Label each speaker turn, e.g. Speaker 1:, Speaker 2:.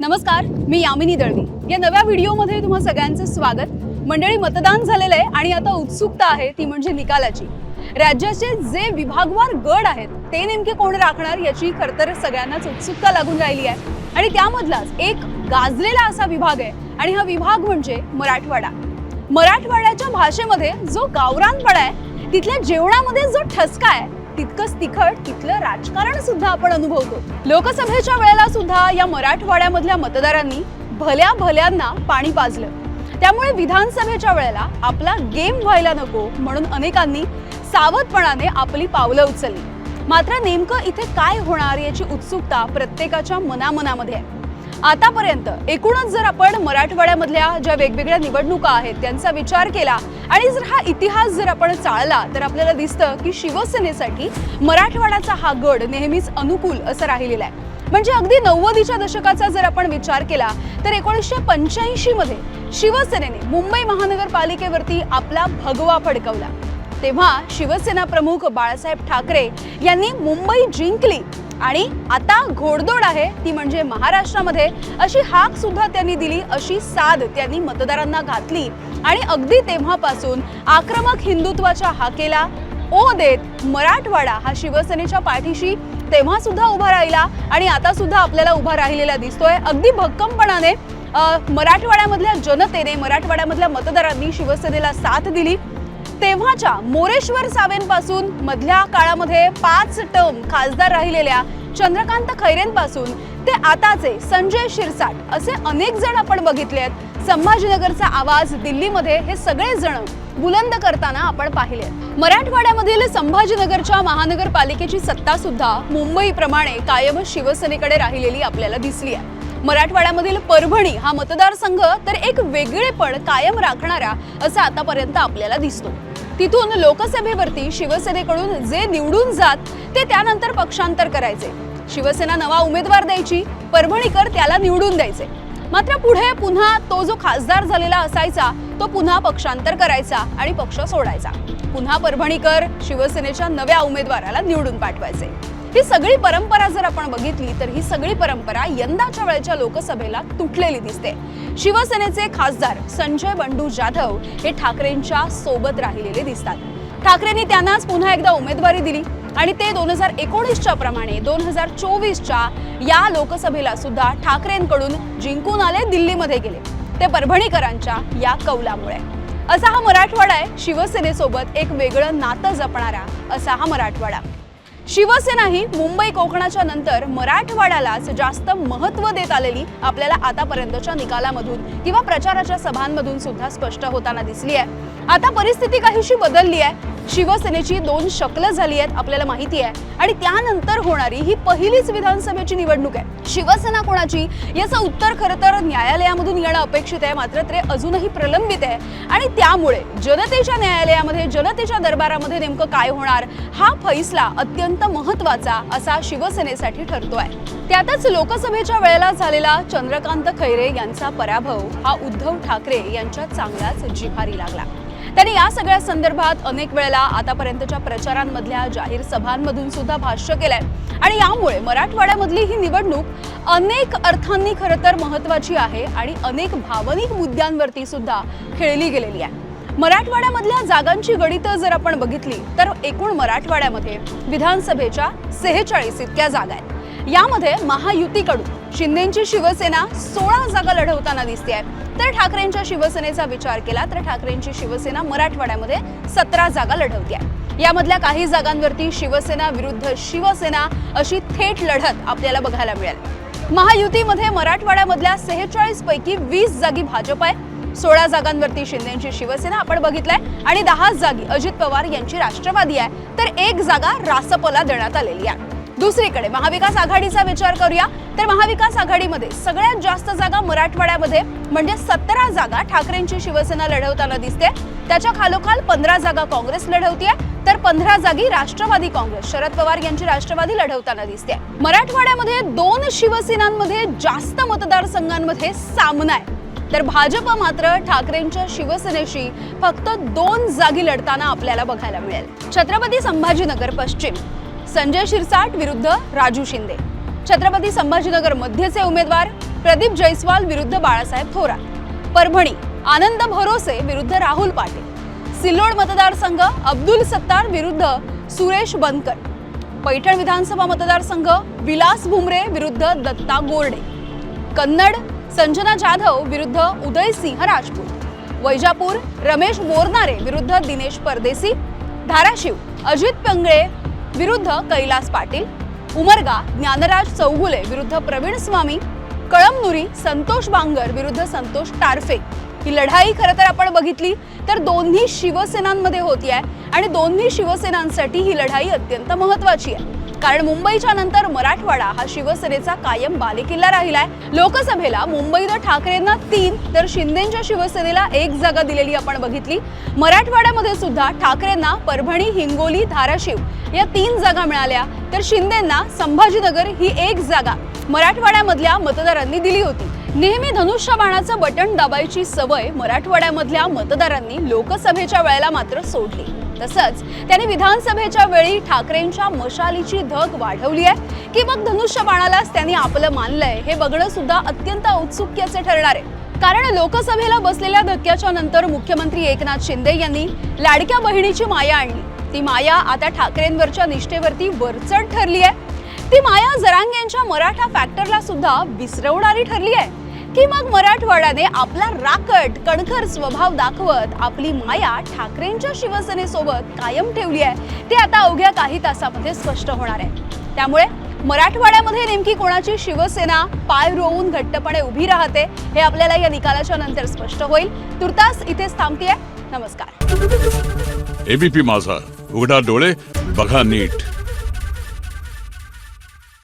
Speaker 1: नमस्कार मी यामिनी दळवी. या नव्या व्हिडिओमध्ये तुम्हा सगळ्यांचं स्वागत. मंडळी मतदान झालेलं आहे आणि आता उत्सुकता आहे ती म्हणजे निकालाची. राज्याचे जे विभागवार गड आहेत ते नेमके कोण राखणार याची खरतर सगळ्यांनाच उत्सुकता लागून राहिली आहे. आणि त्यामधलाच एक गाजलेला असा विभाग आहे आणि हा विभाग म्हणजे मराठवाडा. मराठवाड्याच्या भाषेमध्ये जो गावरानपणा आहे तिथल्या जेवणामध्ये जो ठसका आहे तितकंच तिखट तिथलं राजकारण सुद्धा आपण अनुभवतो. लोकसभेच्या वेळेला सुद्धा या मराठवाड्यामधल्या मतदारांनी भल्या भल्यांना पाणी पाजलं. त्यामुळे विधानसभेच्या वेळेला आपला गेम व्हायला नको म्हणून अनेकांनी सावधपणाने आपली पावलं उचलली. मात्र नेमकं इथे काय होणार याची उत्सुकता प्रत्येकाच्या मनामनामध्ये आहे. आतापर्यंत एकूणच जर आपण मराठवाड्यामधल्या ज्या वेगवेगळ्या निवडणुका आहेत त्यांचा विचार केला आणि जर हा इतिहास जर आपण चाळला तर आपल्याला दिसतं की शिवसेनेसाठी मराठवाड्याचा हा गड नेहमीच अनुकूल असं राहिलेला आहे. म्हणजे अगदी नव्वदीच्या दशकाचा जर आपण विचार केला तर एकोणीसशे पंच्याऐंशी मध्ये शिवसेनेने मुंबई महानगरपालिकेवरती आपला भगवा फडकवला. तेव्हा शिवसेना प्रमुख बाळासाहेब ठाकरे यांनी मुंबई जिंकली. आणि आता घोडदोड आहे ती म्हणजे महाराष्ट्रामध्ये. अशी हाक सुद्धा त्यांनी दिली अशी साध त्यांनी मतदारांना घातली. आणि अगदी तेव्हापासून आक्रमक हिंदुत्वाच्या हाकेला ओ देत मराठवाडा हा शिवसेनेच्या पाठीशी तेव्हा सुद्धा उभा राहिला आणि आता सुद्धा आपल्याला उभा राहिलेला दिसतोय. अगदी भक्कमपणाने मराठवाड्यामधल्या जनतेने मराठवाड्यामधल्या मतदारांनी शिवसेनेला साथ दिली. तेव्हाच्या मोरेश्वर सावेंपासून मधल्या काळामध्ये पाच टर्म खासदार राहिलेल्या चंद्रकांत खैरेंपासून ते आताचे संजय शिरसाट असे अनेक जण आपण बघितले आहेत. संभाजीनगरचा आवाज दिल्लीमध्ये हे सगळे जण बुलंद करताना आपण पाहिले. मराठवाड्यामधील संभाजीनगरच्या महानगरपालिकेची सत्ता सुद्धा मुंबईप्रमाणे कायम शिवसेनेकडे राहिलेली आपल्याला दिसली आहे. मराठवाड्यामधील परभणी हा मतदारसंघ तर एक वेगळेपण कायम राखणारा असं आतापर्यंत आपल्याला दिसतो. तिथून लोकसभेवरती शिवसेनेकडून जे निवडून जात ते त्यानंतर पक्षांतर करायचे. शिवसेना नवा उमेदवार द्यायची परभणीकर त्याला निवडून द्यायचे. मात्र पुढे पुन्हा तो जो खासदार झालेला असायचा तो पुन्हा पक्षांतर करायचा आणि पक्ष सोडायचा. पुन्हा परभणीकर शिवसेनेच्या नव्या उमेदवाराला निवडून पाठवायचे. ही सगळी परंपरा जर आपण बघितली तर ही सगळी परंपरा यंदाच्या वेळेच्या लोकसभेला तुटलेली दिसते. शिवसेनेचे खासदार संजय बंडू जाधव हे ठाकरेंच्या सोबत राहिलेले दिसतात. ठाकरेंनी त्यांनाच पुन्हा एकदा उमेदवारी दिली आणि ते दोन हजार एकोणीसच्या प्रमाणे दोन हजार चोवीसच्या या लोकसभेला सुद्धा ठाकरेंकडून जिंकून आले दिल्लीमध्ये गेले. ते परभणीकरांच्या या कौलामुळे. असा हा मराठवाडा आहे. शिवसेनेसोबत एक वेगळं नातं जपणारा असा हा मराठवाडा. शिवसेना ही मुंबई कोकणाच्या नंतर मराठवाड्यालाच जास्त महत्त्व देत आलेली आपल्याला आतापर्यंतच्या निकालामधून किंवा प्रचाराच्या सभांमधून सुद्धा स्पष्ट होताना दिसली आहे. आता परिस्थिती काहीशी बदलली आहे. शिवसेनेची दोन शकलं झाली आहेत आपल्याला माहिती आहे. आणि त्यानंतर होणारी ही पहिलीच विधानसभेची निवडणूक आहे. शिवसेना कोणाची? याचं उत्तर खरं तर न्यायालयामधून येणं अपेक्षित आहे मात्र ते अजूनही प्रलंबित आहे. आणि त्यामुळे जनतेच्या न्यायालयामध्ये जनतेच्या दरबारामध्ये नेमकं काय होणार? हा फैसला अत्यंत महत्त्वाचा असा शिवसेनेसाठी ठरतो आहे त्यातच लोकसभेच्या वेळेला झालेला चंद्रकांत खैरे यांचा पराभव हा उद्धव ठाकरे यांच्या चांगलाच जिहारी लागला. त्यांनी या सगळ्या संदर्भात अनेक वेळेला आतापर्यंतच्या प्रचारांमधल्या जाहीर सभांमधून सुद्धा भाष्य केलंय. आणि यामुळे मराठवाड्यामधली ही निवडणूक अनेक अर्थांनी खरं तर महत्वाची आहे आणि अनेक भावनिक मुद्द्यांवरती सुद्धा खेळली गेलेली आहे. मराठवाड्यामधल्या जागांची गणितं जर आपण बघितली तर एकूण मराठवाड्यामध्ये विधानसभेच्या सेहेचाळीस इतक्या जागा आहेत. यामध्ये महायुतीकडून शिंदेची शिवसेना सोळा जागा लढवताना दिसते तर ठाकरेंच्या शिवसेनेचा विचार केला तर ठाकरेंची शिवसेना मराठवाड्यामध्ये सतरा जागा लढवते आहे यामधल्या काही जागांवरती शिवसेना विरुद्ध शिवसेना अशी थेट लढत आपल्याला बघायला मिळेल. महायुतीमध्ये मराठवाड्यामधल्या सेहेचाळीस पैकी वीस जागी भाजप आहे. सोळा जागांवरती शिंदेची शिवसेना आपण बघितलंय आणि दहा जागी अजित पवार यांची राष्ट्रवादी आहे. तर एक जागा रासपला देण्यात आलेली आहे. दुसरीकडे महाविकास आघाडीचा विचार करूया. तर महाविकास आघाडीमध्ये सगळ्यात जास्त जागा मराठवाड्यामध्ये म्हणजे सतरा जागा ठाकरेंची शिवसेना लढवताना दिसते. त्याच्या खालोखाल पंधरा जागा काँग्रेस लढवतीये. तर पंधरा जागी राष्ट्रवादी काँग्रेस शरद पवार यांची राष्ट्रवादी लढवताना दिसते. मराठवाड्यामध्ये दोन शिवसेनांमध्ये जास्त मतदारसंघांमध्ये सामना आहे. तर भाजप मात्र ठाकरेंच्या शिवसेनेशी फक्त दोन जागी लढताना आपल्याला बघायला मिळेल. छत्रपती संभाजीनगर पश्चिम. संजय शिरसाट विरुद्ध राजू शिंदे. छत्रपती संभाजीनगर मध्यचे उमेदवार प्रदीप जैस्वाल विरुद्ध बाळासाहेब थोरात. परभणी आनंद भरोसे विरुद्ध राहुल पाटील. सिल्लोड मतदारसंघ अब्दुल सत्तार विरुद्ध सुरेश बनकर. पैठण विधानसभा मतदारसंघ विलास भुमरे विरुद्ध दत्ता गोरडे. कन्नड संजना जाधव विरुद्ध उदय सिंह राजपूत. वैजापूर रमेश बोरनारे विरुद्ध दिनेश परदेसी. धाराशिव अजित पंगळे विरुद्ध कैलास पाटील उमरगा ज्ञानराज चौगुले विरुद्ध प्रवीण स्वामी कळमनुरी संतोष बांगर विरुद्ध संतोष टारफे. ही लढाई खरं तर आपण बघितली तर दोन्ही शिवसेनांमध्ये होती आहे. आणि दोन्ही शिवसेनांसाठी ही लढाई अत्यंत महत्वाची आहे. कारण मुंबईच्या नंतर मराठवाडा हा शिवसेनेचा कायम बालेकिल्ला राहिलाय लोकसभेला मुंबईत ठाकरेंना तीन तर शिंदेच्या शिवसेनेला एक जागा दिलेली आपण बघितली. मराठवाड्यामध्ये सुद्धा ठाकरेंना परभणी हिंगोली धाराशिव या तीन जागा मिळाल्या. तर शिंदेंना संभाजीनगर ही एक जागा मराठवाड्यामधल्या मतदारांनी दिली होती. नेहमी धनुष्य बाणाचं बटन दाबायची सवय मराठवाड्यामधल्या मतदारांनी लोकसभेच्या वेळेला मात्र सोडली. तसंच त्यांनी विधानसभेच्या वेळी ठाकरेंच्या मशालीची धग वाढवली आहे. की मग धनुष्य बाणालाच त्यांनी आपलं मानलंय. हे बघणं सुद्धा अत्यंत औत्सुक्याचे ठरणार आहे. कारण लोकसभेला बसलेल्या धक्क्याच्या नंतर मुख्यमंत्री एकनाथ शिंदे यांनी लाडक्या बहिणीची माया आणली. ती माया आता ठाकरेंवरच्या निष्ठेवरती वरचढ ठरली आहे. ती माया जरांगेंच्या मराठा फॅक्टरला सुद्धा विसरवणारी ठरली आहे. की मग मराठवाड्याने आपला राकट कणखर स्वभाव दाखवत आपली माया ठाकरेंच्या शिवसेनेसोबत कायम ठेवली आहे. ते आता अवघ्या काही तासामध्ये स्पष्ट होणार आहे. त्यामुळे मराठवाड्यामध्ये नेमकी कोणाची शिवसेना पाय रोवून घट्टपणे उभी राहते हे आपल्याला या निकालाच्या नंतर स्पष्ट होईल. तुर्तास इथेच थांबतीये. नमस्कार.
Speaker 2: एबीपी माझा. उघडा डोळे बघा नीट.